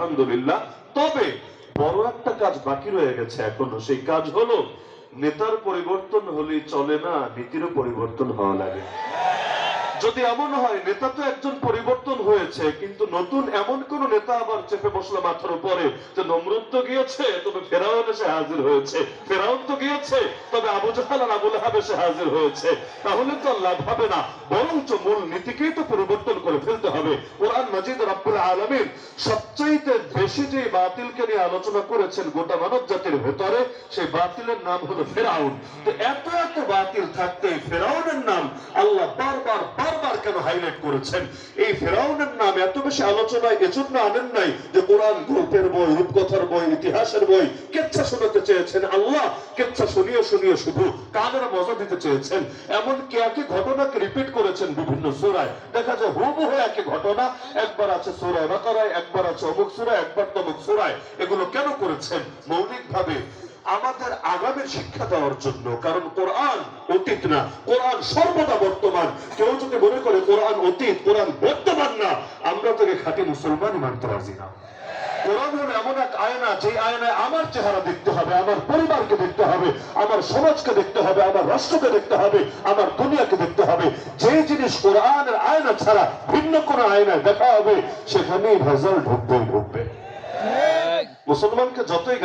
আলহামদুলিল্লাহ। তবে বড় একটা কাজ বাকি রয়ে গেছে এখনও, সেই কাজ হলো নেতার পরিবর্তন হলেই চলে না, নীতিরও পরিবর্তন হওয়া লাগে। যদি এমন হয়, নেতা তো একজন পরিবর্তন হয়েছে, কিন্তু নতুন এমন কোন নেতা আবার চেপে বসল মাথার উপরে যে নমরুদ তো গিয়েছে, তবে ফেরাউন এসে হাজির হয়েছে। ফেরাউন তো গিয়েছে, তবে আবু জাহাল আর আবুল আহাব এসে হাজির হয়েছে। তাহলে তো লাভ হবে না, বরঞ্চ মূল নীতিকেই তো পরিবর্তন করে ফেলতে হবে। কোরআন মাজিদ রাব্বুল আলামিন সবচাইতে বেশি যে বাতিলকে নিয়ে আলোচনা করেছেন গোটা মানব জাতির ভেতরে, সেই বাতিলের নাম হলো ফেরাউন। তো এত এত বাতিল থাকতে ফেরাউনের নাম আল্লাহ বারবার বারবার কেন হাইলাইট করেছেন। এই ফেরাউনের নাম এত বেশি আলোচনায় এজন্য আনেন নাই যে কোরআন গল্পের বই, রূপকথার বই, ইতিহাসের বই কেচ্ছা শোনাতে চেয়েছেন। আল্লাহ কেচ্ছা শুনিয়ে শুনিয়ে শুধু কানের মজা দিতে চেয়েছেন। এমন কে একই ঘটনাকে রিপিট করেছেন বিভিন্ন সুরায়। দেখা যায় হুবহু একই ঘটনা। একবার আছে সুরায় বাকারায়, একবার আছে অমুক সুরায় একবার তমুক সুরায়। এগুলো কেন করেছেন? মৌলিক ভাবে আমাদের আগামীর শিক্ষা দেওয়ার জন্য কারণ কোরআন অতীত না কোরআন সর্বদা বর্তমান। কেউ যদি মনে করে কোরআন অতীত কোরআন বর্তমান না আমরা তাকে খাঁটি মুসলমানই মানতে রাজি না। কোরআন হলো এমন এক আয়না যে আয়নায় আমার চেহারা দেখতে হবে আমার পরিবারকে দেখতে হবে আমার সমাজকে দেখতে হবে আমার রাষ্ট্রকে দেখতে হবে আমার দুনিয়াকে দেখতে হবে। যে জিনিস কোরআনের আয়না ছাড়া ভিন্ন কোনো আয়নায় দেখা হবে সেখানেই ভেজাল ঢুকবে। ঢুকবে মুসলমানকে যতই